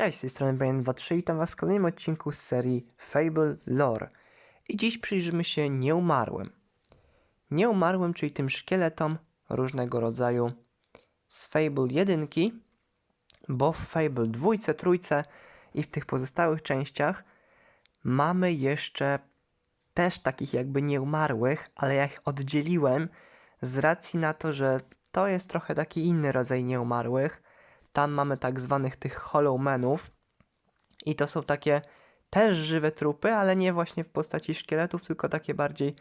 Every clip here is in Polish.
Cześć, z tej strony Brian23 witam Was w kolejnym odcinku z serii Fable Lore. I dziś przyjrzymy się nieumarłym. Nieumarłym, czyli tym szkieletom różnego rodzaju z Fable 1, bo w Fable 2, trójce i w tych pozostałych częściach mamy jeszcze też takich jakby nieumarłych, ale ja ich oddzieliłem z racji na to, że to jest trochę taki inny rodzaj nieumarłych. Tam mamy tak zwanych tych Hollowmenów i to są takie też żywe trupy, ale nie właśnie w postaci szkieletów, tylko takie bardziej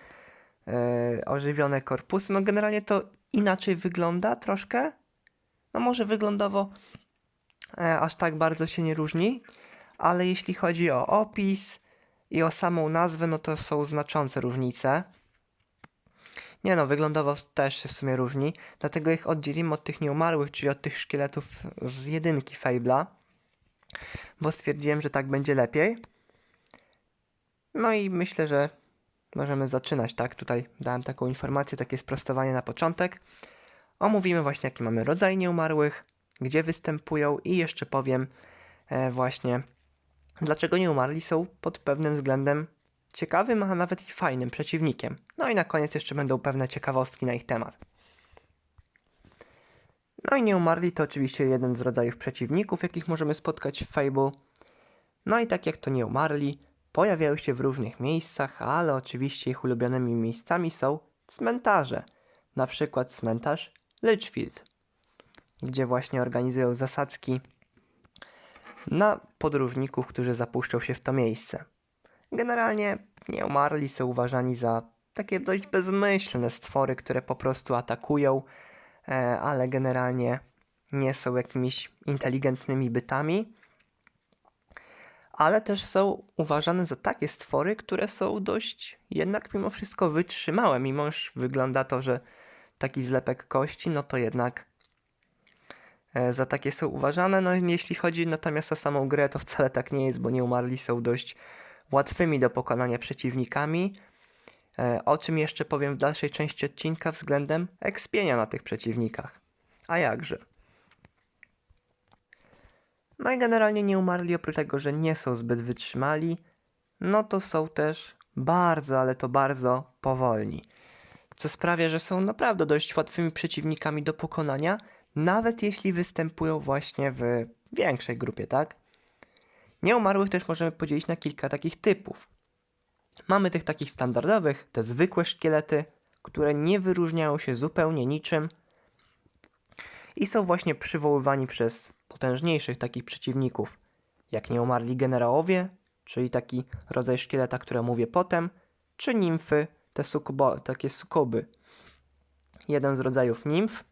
e, ożywione korpusy. No generalnie to inaczej wygląda troszkę. No może wyglądowo e, aż tak bardzo się nie różni, ale jeśli chodzi o opis i o samą nazwę, no to są znaczące różnice. Nie no, wyglądowo też się w sumie różni, dlatego ich oddzielimy od tych nieumarłych, czyli od tych szkieletów z jedynki Fable'a, bo stwierdziłem, że tak będzie lepiej. No i myślę, że możemy zaczynać, tak? Tutaj dałem taką informację, takie sprostowanie na początek. Omówimy właśnie, jaki mamy rodzaj nieumarłych, gdzie występują i jeszcze powiem e, właśnie, dlaczego nieumarli są pod pewnym względem ciekawym, a nawet i fajnym przeciwnikiem. No i na koniec jeszcze będą pewne ciekawostki na ich temat. No i nieumarli to oczywiście jeden z rodzajów przeciwników, jakich możemy spotkać w Fable. No i tak jak to nieumarli, pojawiają się w różnych miejscach, ale oczywiście ich ulubionymi miejscami są cmentarze. Na przykład cmentarz Litchfield, gdzie właśnie organizują zasadzki na podróżników, którzy zapuszczą się w to miejsce. Generalnie nieumarli są uważani za takie dość bezmyślne stwory, które po prostu atakują, e, ale generalnie nie są jakimiś inteligentnymi bytami. Ale też są uważane za takie stwory, które są dość jednak mimo wszystko wytrzymałe. Mimo że wygląda to, że taki zlepek kości, no to jednak e, za takie są uważane. No jeśli chodzi natomiast o samą grę, to wcale tak nie jest, bo nieumarli są dość łatwymi do pokonania przeciwnikami, e, o czym jeszcze powiem w dalszej części odcinka względem ekspienia na tych przeciwnikach. A jakże? No i generalnie nie umarli oprócz tego, że nie są zbyt wytrzymali, no to są też bardzo, ale to bardzo powolni. Co sprawia, że są naprawdę dość łatwymi przeciwnikami do pokonania, nawet jeśli występują właśnie w większej grupie, tak? Nieumarłych też możemy podzielić na kilka takich typów. Mamy tych takich standardowych, te zwykłe szkielety, które nie wyróżniają się zupełnie niczym i są właśnie przywoływani przez potężniejszych takich przeciwników, jak nieumarli generałowie, czyli taki rodzaj szkieleta, który mówię potem, czy nimfy, te sukubo, takie sukuby. Jeden z rodzajów nimf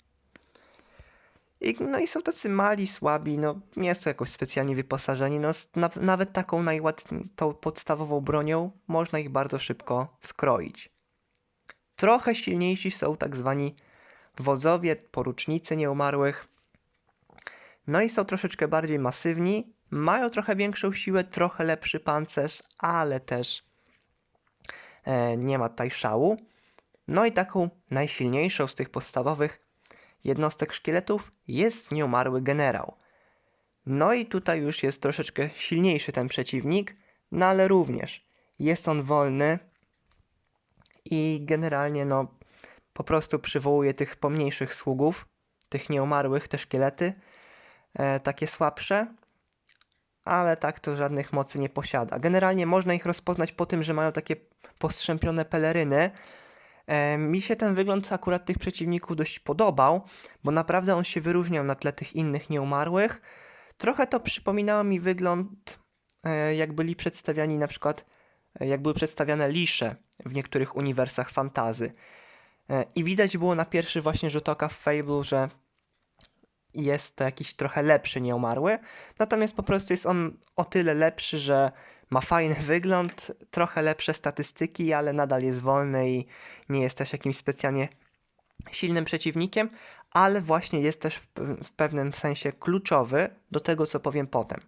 i, no i są tacy mali, słabi, no nie są jakoś specjalnie wyposażeni, no na, nawet taką najłatwiejszą, tą podstawową bronią można ich bardzo szybko skroić. Trochę silniejsi są tak zwani wodzowie, porucznicy nieumarłych. No i są troszeczkę bardziej masywni, mają trochę większą siłę, trochę lepszy pancerz, ale też e, nie ma tutaj szału. No i taką najsilniejszą z tych podstawowych jednostek szkieletów jest nieumarły generał. No i tutaj już jest troszeczkę silniejszy ten przeciwnik, no ale również jest on wolny i generalnie no po prostu przywołuje tych pomniejszych sługów, tych nieumarłych, te szkielety, e, takie słabsze, ale tak to żadnych mocy nie posiada. Generalnie można ich rozpoznać po tym, że mają takie postrzępione peleryny, mi się ten wygląd akurat tych przeciwników dość podobał, bo naprawdę on się wyróżniał na tle tych innych nieumarłych. Trochę to przypominało mi wygląd, e, jak byli przedstawiani na przykład, e, jak były przedstawiane lisze w niektórych uniwersach fantazy. E, I widać było na pierwszy właśnie rzut oka w Fable, że jest to jakiś trochę lepszy nieumarły, natomiast po prostu jest on o tyle lepszy, że ma fajny wygląd, trochę lepsze statystyki, ale nadal jest wolny i nie jest też jakimś specjalnie silnym przeciwnikiem, ale właśnie jest też w, w pewnym sensie kluczowy do tego, co powiem potem.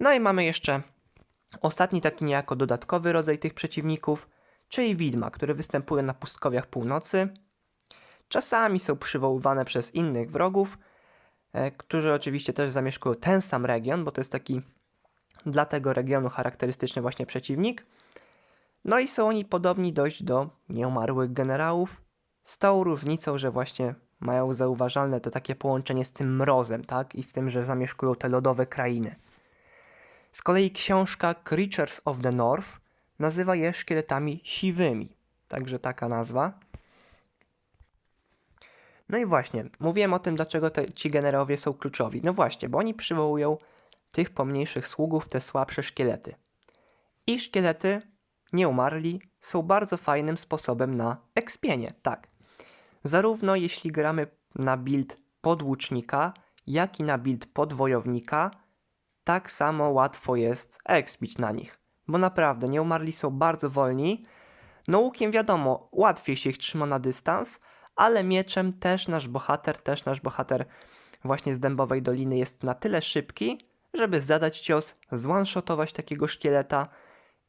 No i mamy jeszcze ostatni taki niejako dodatkowy rodzaj tych przeciwników, czyli widma, które występuje na pustkowiach północy. Czasami są przywoływane przez innych wrogów, e, którzy oczywiście też zamieszkują ten sam region, bo to jest taki dla tego regionu charakterystyczny właśnie przeciwnik. No i są oni podobni dość do nieumarłych generałów, z tą różnicą, że właśnie mają zauważalne to takie połączenie z tym mrozem, tak? I z tym, że zamieszkują te lodowe krainy. Z kolei książka Creatures of the North nazywa je szkieletami siwymi. Także taka nazwa. No i właśnie, mówiłem o tym, dlaczego te, ci generałowie są kluczowi. No właśnie, bo oni przywołują tych pomniejszych sługów, te słabsze szkielety. I szkielety nieumarli są bardzo fajnym sposobem na ekspienie, tak. Zarówno jeśli gramy na build podłucznika, jak i na build podwojownika, tak samo łatwo jest expić na nich. Bo naprawdę, nieumarli są bardzo wolni. No łukiem wiadomo, łatwiej się ich trzyma na dystans, ale mieczem też nasz bohater, też nasz bohater właśnie z Dębowej Doliny jest na tyle szybki, żeby zadać cios, zwanshotować takiego szkieleta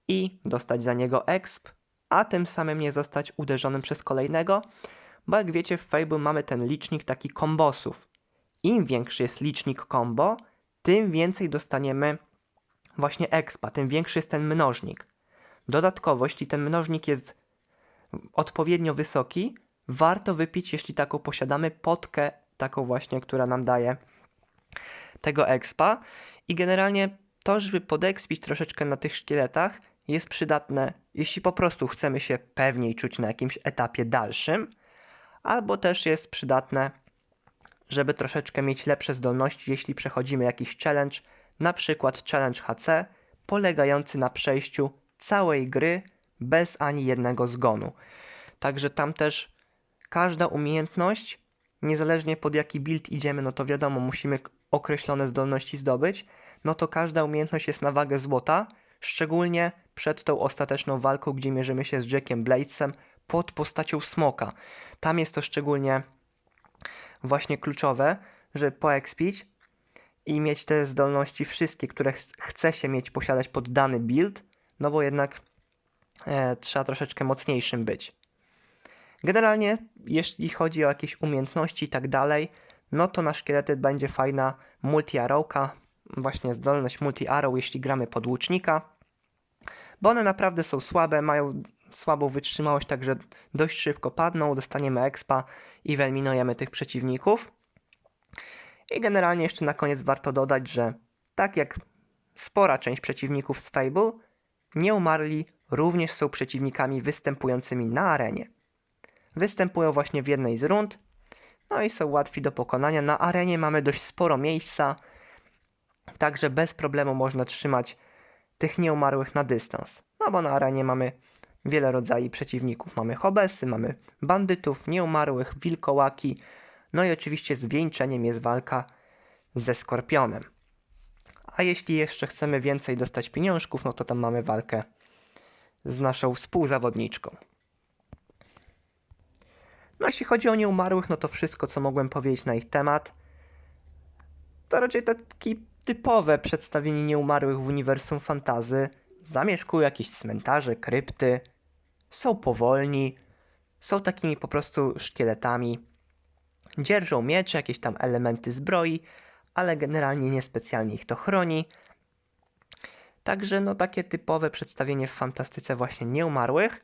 i dostać za niego exp, a tym samym nie zostać uderzonym przez kolejnego, bo jak wiecie w Fable mamy ten licznik taki kombosów. Im większy jest licznik combo, tym więcej dostaniemy właśnie expa, tym większy jest ten mnożnik. Dodatkowo, jeśli ten mnożnik jest odpowiednio wysoki, warto wypić, jeśli taką posiadamy, potkę, taką właśnie, która nam daje tego expa. I generalnie to, żeby podekspić troszeczkę na tych szkieletach, jest przydatne, jeśli po prostu chcemy się pewniej czuć na jakimś etapie dalszym, albo też jest przydatne, żeby troszeczkę mieć lepsze zdolności, jeśli przechodzimy jakiś challenge, na przykład challenge HC, polegający na przejściu całej gry bez ani jednego zgonu. Także tam też każda umiejętność, niezależnie pod jaki build idziemy, no to wiadomo, musimy określone zdolności zdobyć, no to każda umiejętność jest na wagę złota, szczególnie przed tą ostateczną walką, gdzie mierzymy się z Jackiem Bladesem pod postacią smoka. Tam jest to szczególnie właśnie kluczowe, żeby poekspić i mieć te zdolności wszystkie, które ch chce się mieć, posiadać pod dany build, no bo jednak e, trzeba troszeczkę mocniejszym być. Generalnie, jeśli chodzi o jakieś umiejętności i tak dalej, no to na szkielety będzie fajna multi-arrowka, właśnie zdolność multi-arrow, jeśli gramy pod łucznika, bo one naprawdę są słabe, mają słabą wytrzymałość, także dość szybko padną, dostaniemy expa i wyeliminujemy tych przeciwników. I generalnie jeszcze na koniec warto dodać, że tak jak spora część przeciwników z Fable, nieumarli również są przeciwnikami występującymi na arenie. Występują właśnie w jednej z rund, no i są łatwi do pokonania. Na arenie mamy dość sporo miejsca, także bez problemu można trzymać tych nieumarłych na dystans. No bo na arenie mamy wiele rodzajów przeciwników. Mamy hobesy, mamy bandytów, nieumarłych, wilkołaki, no i oczywiście zwieńczeniem jest walka ze skorpionem. A jeśli jeszcze chcemy więcej dostać pieniążków, no to tam mamy walkę z naszą współzawodniczką. No jeśli chodzi o nieumarłych, no to wszystko, co mogłem powiedzieć na ich temat, to raczej takie typowe przedstawienie nieumarłych w uniwersum fantazy. Zamieszkują jakieś cmentarze, krypty, są powolni, są takimi po prostu szkieletami. Dzierżą miecze, jakieś tam elementy zbroi, ale generalnie niespecjalnie ich to chroni. Także no takie typowe przedstawienie w fantastyce właśnie nieumarłych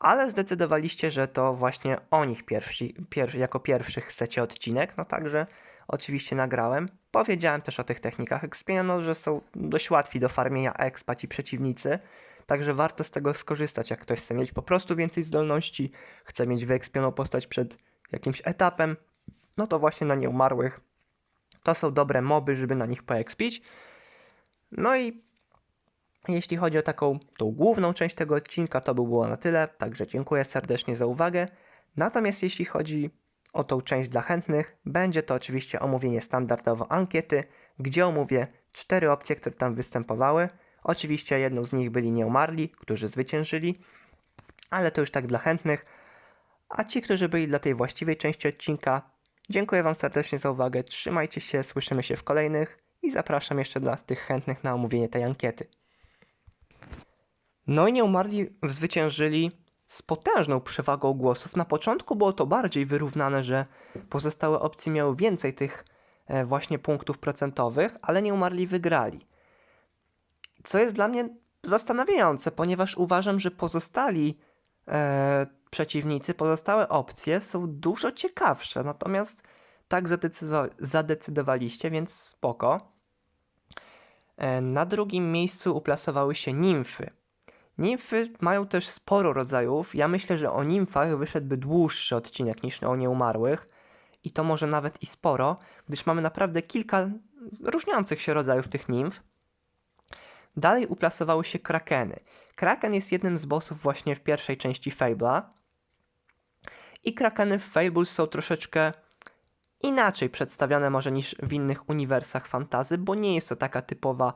ale zdecydowaliście, że to właśnie o nich pierwsi, pier, jako pierwszych chcecie odcinek, no także oczywiście nagrałem. Powiedziałem też o tych technikach expienia, no, że są dość łatwi do farmienia expa ci przeciwnicy, także warto z tego skorzystać, jak ktoś chce mieć po prostu więcej zdolności, chce mieć wyekspioną postać przed jakimś etapem, no to właśnie na nieumarłych to są dobre moby, żeby na nich poekspić. No i jeśli chodzi o taką tą główną część tego odcinka, to by było na tyle, także dziękuję serdecznie za uwagę. Natomiast jeśli chodzi o tą część dla chętnych, będzie to oczywiście omówienie standardowo ankiety, gdzie omówię cztery opcje, które tam występowały. Oczywiście jedną z nich byli nieumarli, którzy zwyciężyli, ale to już tak dla chętnych. A ci, którzy byli dla tej właściwej części odcinka, dziękuję Wam serdecznie za uwagę, trzymajcie się, słyszymy się w kolejnych i zapraszam jeszcze dla tych chętnych na omówienie tej ankiety. No i nieumarli zwyciężyli z potężną przewagą głosów. Na początku było to bardziej wyrównane, że pozostałe opcje miały więcej tych e, właśnie punktów procentowych, ale nieumarli wygrali. Co jest dla mnie zastanawiające, ponieważ uważam, że pozostali e, przeciwnicy, pozostałe opcje są dużo ciekawsze. Natomiast tak zadecydowa- zadecydowaliście, więc spoko. E, Na drugim miejscu uplasowały się nimfy. Nimfy mają też sporo rodzajów. Ja myślę, że o nimfach wyszedłby dłuższy odcinek niż o nieumarłych. I to może nawet i sporo, gdyż mamy naprawdę kilka różniących się rodzajów tych nimf. Dalej uplasowały się krakeny. Kraken jest jednym z bossów właśnie w pierwszej części Fable'a. I krakeny w Fable są troszeczkę inaczej przedstawione może niż w innych uniwersach fantazy, bo nie jest to taka typowa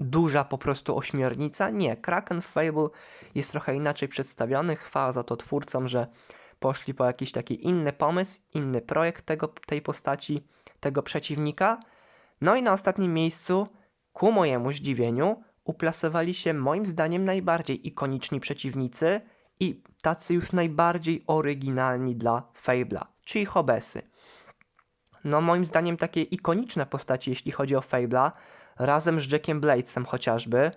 duża po prostu ośmiornica. Nie, Kraken w Fable jest trochę inaczej przedstawiony. Chwała za to twórcom, że poszli po jakiś taki inny pomysł, inny projekt tego, tej postaci, tego przeciwnika. No i na ostatnim miejscu, ku mojemu zdziwieniu, uplasowali się moim zdaniem najbardziej ikoniczni przeciwnicy i tacy już najbardziej oryginalni dla Fable'a, czyli Hobesy. No moim zdaniem takie ikoniczne postaci, jeśli chodzi o Fable'a, razem z Jackiem Bladesem chociażby,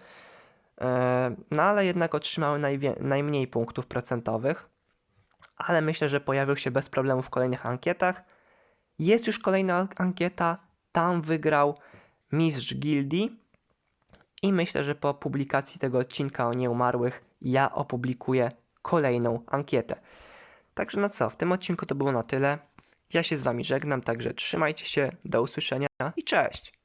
e, no ale jednak otrzymały najmniej punktów procentowych, ale myślę, że pojawią się bez problemu w kolejnych ankietach. Jest już kolejna ankieta, tam wygrał mistrz gildii i myślę, że po publikacji tego odcinka o nieumarłych ja opublikuję kolejną ankietę. Także no co, w tym odcinku to było na tyle. Ja się z wami żegnam, także trzymajcie się, do usłyszenia i cześć!